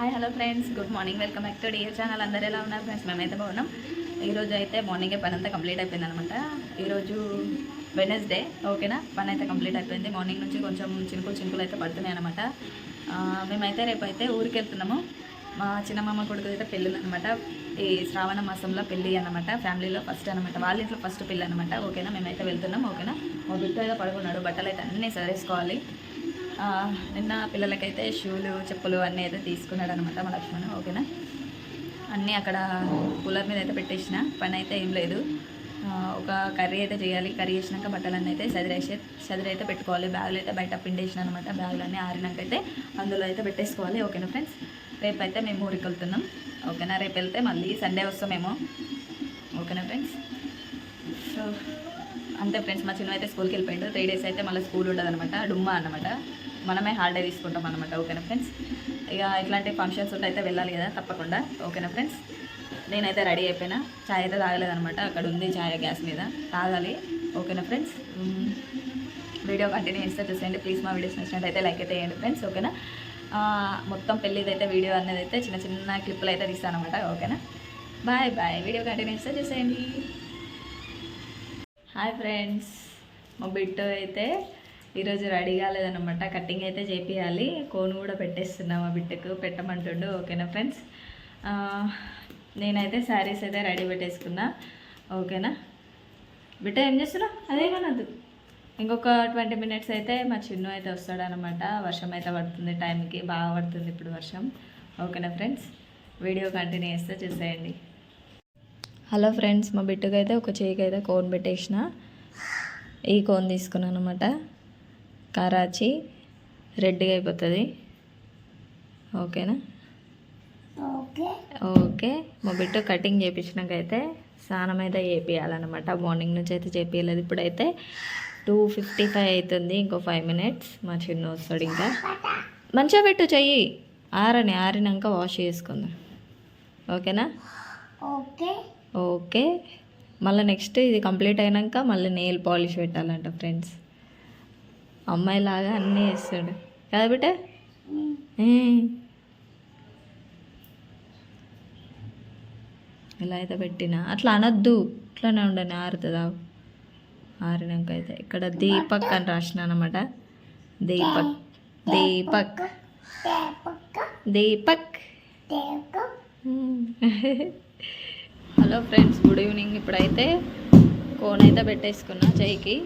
Hi hello friends good morning welcome back to dear channel అందరూ ఎలా ఉన్నారు friends మేమైతే బాగున్నాం. ఈరోజు అయితే మార్నింగే పని అంతా కంప్లీట్ అయిపోయింది అనమాట ఈరోజు వెనస్డే ఓకేనా? పని అయితే కంప్లీట్ అయిపోయింది. మార్నింగ్ నుంచి కొంచెం చినుకులు చినుకులు అయితే పడుతున్నాయి అనమాట మేమైతే రేపు అయితే ఊరికి వెళ్తున్నాము. మా చిన్నమ్మ కొడుకు అయితే పెళ్ళి అనమాట ఈ శ్రావణ మాసంలో పెళ్ళి అనమాట ఫ్యామిలీలో ఫస్ట్ అనమాట వాళ్ళ ఇంట్లో ఫస్ట్ పెళ్ళి అనమాట ఓకేనా? మేమైతే వెళ్తున్నాం. ఓకేనా? మా బిడ్డ అయితే పడుకున్నాడు. బట్టలు అయితే అన్నీ సరేసుకోవాలి. నిన్న పిల్లలకైతే షూలు చెప్పులు అన్నీ అయితే తీసుకున్నాడు అనమాట మా లక్ష్మణ్ ఓకేనా? అన్నీ అక్కడ కూలర్ మీద అయితే పెట్టేసిన. పని అయితే ఏం లేదు. ఒక కర్రీ అయితే చేయాలి. కర్రీ చేసినాక బట్టలన్నీ అయితే చదిరేసే చదిరి అయితే పెట్టుకోవాలి. బ్యాగులు అయితే బయట పిండేసిన అనమాట బ్యాగులు అన్నీ ఆరినాక అయితే అందులో అయితే పెట్టేసుకోవాలి. ఓకేనా ఫ్రెండ్స్? రేపు అయితే మేము ఊరికి వెళ్తున్నాం. ఓకేనా? రేపు వెళ్తే మళ్ళీ సండే వస్తామేమో. ఓకేనా ఫ్రెండ్స్? సో అంతే ఫ్రెండ్స్. మా చిన్న అయితే స్కూల్కి వెళ్ళిపోయాడు. త్రీ డేస్ అయితే మళ్ళీ స్కూల్ ఉండదు అనమాట డుమ్మా అనమాట మనమే హాలిడే తీసుకుంటాం అనమాట ఓకేనా ఫ్రెండ్స్ ఇక ఇట్లాంటి ఫంక్షన్స్ ఉంటే అయితే వెళ్ళాలి కదా తప్పకుండా ఓకేనా ఫ్రెండ్స్ నేనైతే రెడీ అయిపోయినా. చాయ్ అయితే తాగలేదనమాట అక్కడ ఉంది ఛాయ్ గ్యాస్ మీద. తాగాలి ఓకేనా ఫ్రెండ్స్ వీడియో కంటిన్యూ చేస్తే చూసేయండి. ప్లీజ్ మా వీడియోస్ నచ్చినట్టయితే లైక్ అయితే వేయండి ఫ్రెండ్స్ ఓకేనా? మొత్తం పెళ్ళిదైతే వీడియో అనేది అయితే చిన్న చిన్న క్లిప్పులు అయితే తీస్తాను అనమాట ఓకేనా? బాయ్ బాయ్ వీడియో కంటిన్యూ చేస్తే చూసేయండి. హాయ్ ఫ్రెండ్స్ మా బిట్టు అయితే ఈరోజు రెడీ కాలేదనమాట కటింగ్ అయితే చేపియాలి. కోన్ కూడా పెట్టేస్తున్నాం మా బిడ్డకు. పెట్టమంటుండు. ఓకేనా ఫ్రెండ్స్? నేనైతే శారీస్ అయితే రెడీ పెట్టేసుకున్నా. ఓకేనా? బిడ్డ ఏం చేస్తున్నా అదేమనద్దు. ఇంకొక ట్వంటీ మినిట్స్ అయితే మా చిన్ను అయితే వస్తాడనమాట వర్షం అయితే పడుతుంది. టైంకి బాగా పడుతుంది ఇప్పుడు వర్షం. ఓకేనా ఫ్రెండ్స్? వీడియో కంటిన్యూ చేస్తే చూసేయండి. హలో ఫ్రెండ్స్ మా బిడ్డకు అయితే ఒక చేయికి అయితే కోన్ పెట్టేసిన. ఈ కోన్ తీసుకున్నాను అనమాట కరాచీ రెడ్గా అయిపోతుంది. ఓకేనా? ఓకే. మా బిడ్డ కటింగ్ చేయించినాక అయితే స్నానం అయితే చేపియాలన్నమాట. మార్నింగ్ నుంచి అయితే చేపియలేదు. ఇప్పుడైతే టూ ఫిఫ్టీ ఫైవ్ అవుతుంది. ఇంకో ఫైవ్ మినిట్స్. మా చిన్న వస్తాడు ఇంకా. మంచిగా పెట్టు చెయ్యి. ఆరని ఆరినాక వాష్ చేసుకుందాం. ఓకేనా? ఓకే. ఓకే. మళ్ళీ నెక్స్ట్ ఇది కంప్లీట్ అయినాక మళ్ళీ నెయిల్ పాలిష్ పెట్టాలంట ఫ్రెండ్స్. అమ్మాయిలాగా అన్నీ వేస్తాడు కదా బిడ్డ? ఇలా అయితే పెట్టిన. అట్లా అనొద్దు. ఇట్లానే ఉండని ఆరుతుందా? ఆరినాక అయితే ఇక్కడ దీపక్ అని రాసిన అనమాట Deepak. Deepak. Deepak. Hello friends good evening. ఇప్పుడైతే కోన్ అయితే పెట్టేసుకున్నా చేయికి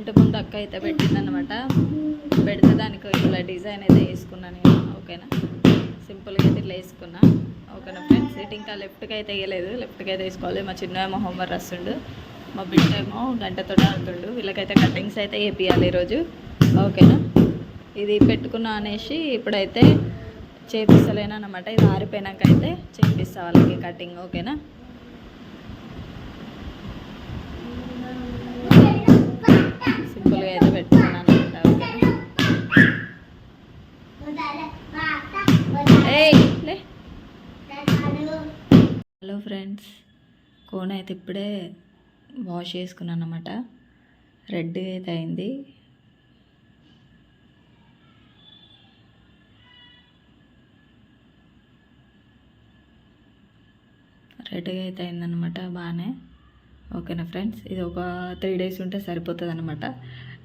ఇంటి ముందు అక్క అయితే పెట్టిందనమాట పెడితే దానికి ఇట్లా డిజైన్ అయితే వేసుకున్నాను నేను ఓకేనా? సింపుల్గా అయితే ఇట్లా వేసుకున్నా. ఓకేనా ఫ్రెండ్స్ ఇటు ఇంకా లెఫ్ట్కి అయితే వేయలేదు. లెఫ్ట్కి అయితే వేసుకోవాలి. మా చిన్న ఏమో హోంవర్క్ రాస్తుండు. మా బిడ్డ ఏమో గంటతో ఆడుతుండు. వీళ్ళకైతే కటింగ్స్ అయితే వేపియాలి ఈరోజు. ఓకేనా? ఇది పెట్టుకున్నా అనేసి ఇప్పుడైతే చేపిస్తలేనమాట ఇది ఆరిపోయినాక అయితే చేపిస్తా వాళ్ళకి కటింగ్ ఓకేనా సింపుల్గా అయితే పెట్టుకున్నాను అనమాట ఓకేనా ఏయ్ హలో ఫ్రెండ్స్ కోన్ అయితే ఇప్పుడే వాష్ చేసుకున్నాను అనమాట రెడ్ అయితే అయింది. రెడ్గా అయితే అయిందనమాట బాగానే. ఓకేనా ఫ్రెండ్స్? ఇది ఒక త్రీ డేస్ ఉంటే సరిపోతుంది అనమాట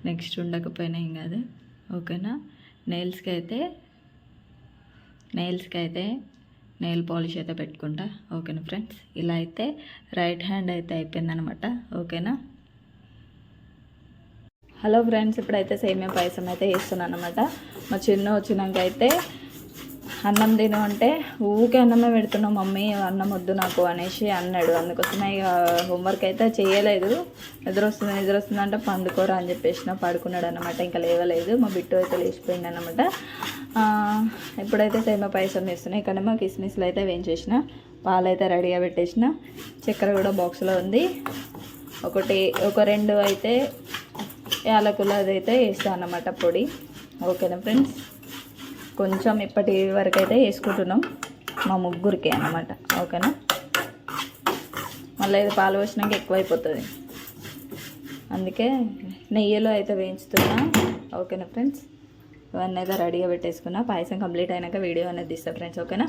నెక్స్ట్ ఉండకపోయినా ఏం కాదు. ఓకేనా? నెయిల్స్కి అయితే నెయిల్స్కి అయితే నెయిల్ పాలిష్ అయితే పెట్టుకుంటా ఓకేనా ఫ్రెండ్స్? ఇలా అయితే రైట్ హ్యాండ్ అయితే అయిపోయిందనమాట ఓకేనా? హలో ఫ్రెండ్స్ ఇప్పుడైతే సేమియా పాయసం అయితే వేస్తున్నాను అనమాట మా చిన్న వచ్చినాక అయితే అన్నం తిను అంటే ఊకే అన్నమే పెడుతున్నావు మమ్మీ అన్నం వద్దు నాకు అనేసి అన్నాడు. అందుకోసమే ఇక హోంవర్క్ అయితే చేయలేదు. ఎదురొస్తుంది ఎదురొస్తుంది అంటే పండుకోరా అని చెప్పేసిన పడుకున్నాడు అనమాట ఇంకా లేవలేదు మా బిట్టు అయితే లేచిపోయింది అనమాట ఇప్పుడైతే సేమ పాయసం వేస్తున్నాయి ఇక్కడేమో కిస్మిస్లు అయితే వేయించేసిన. పాలు అయితే రెడీగా పెట్టేసిన. చక్కెర కూడా బాక్స్లో ఉంది. ఒకటి ఒక రెండు అయితే యాలకులు అయితే వేస్తాను అన్నమాట పొడి. ఓకేనా ఫ్రెండ్స్? కొంచెం ఇప్పటి వరకు అయితే వేసుకుంటున్నాం. మా ముగ్గురికి అన్నమాట. ఓకేనా? మళ్ళీ ఇది పాలు పోసినాక ఎక్కువైపోతుంది. అందుకే నెయ్యిలో అయితే వేయించుతున్నా. ఓకేనా ఫ్రెండ్స్? ఇవన్నీ అయితే రెడీగా పెట్టేసుకున్నా. పాయసం కంప్లీట్ అయినాక వీడియో అనేది తీస్తా ఫ్రెండ్స్ ఓకేనా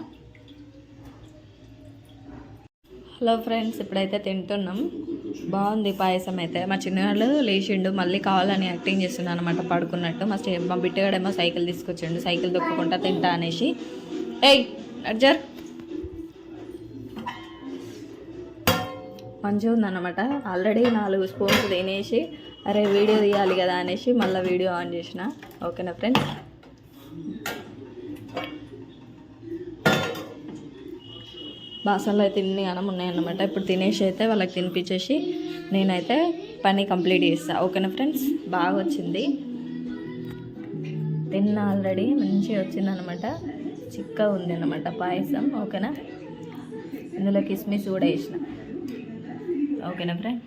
హలో ఫ్రెండ్స్ ఇప్పుడైతే తింటున్నాం. బాగుంది పాయసం అయితే. మా చిన్నవాళ్ళు లేచిండు మళ్ళీ కావాలని యాక్టింగ్ చేస్తున్నాను అనమాట పడుకున్నట్టు. మా స్టే మా బిట్టగాడేమో సైకిల్ తీసుకొచ్చిండు సైకిల్ దొక్కుకుంటా తింటా అనేసి. ఏయ్ అర్జర్! మంచిగా ఉందన్నమాట. ఆల్రెడీ నాలుగు స్పూన్స్ తినేసి అరే వీడియో తీయాలి కదా అనేసి మళ్ళీ వీడియో ఆన్ చేసిన. ఓకేనా ఫ్రెండ్స్? బాసన్లో అయితే ఇన్ని అన్నం ఉన్నాయన్నమాట. ఇప్పుడు తినేసి అయితే వాళ్ళకి తినిపించేసి నేనైతే పని కంప్లీట్ చేస్తాను ఓకేనా ఫ్రెండ్స్? బాగా వచ్చింది. తిన్న ఆల్రెడీ మంచిగా వచ్చిందనమాట చిక్కగా ఉంది అన్నమాట పాయసం. ఓకేనా? ఇందులో కిస్మిస్ కూడా వేసిన. ఓకేనా ఫ్రెండ్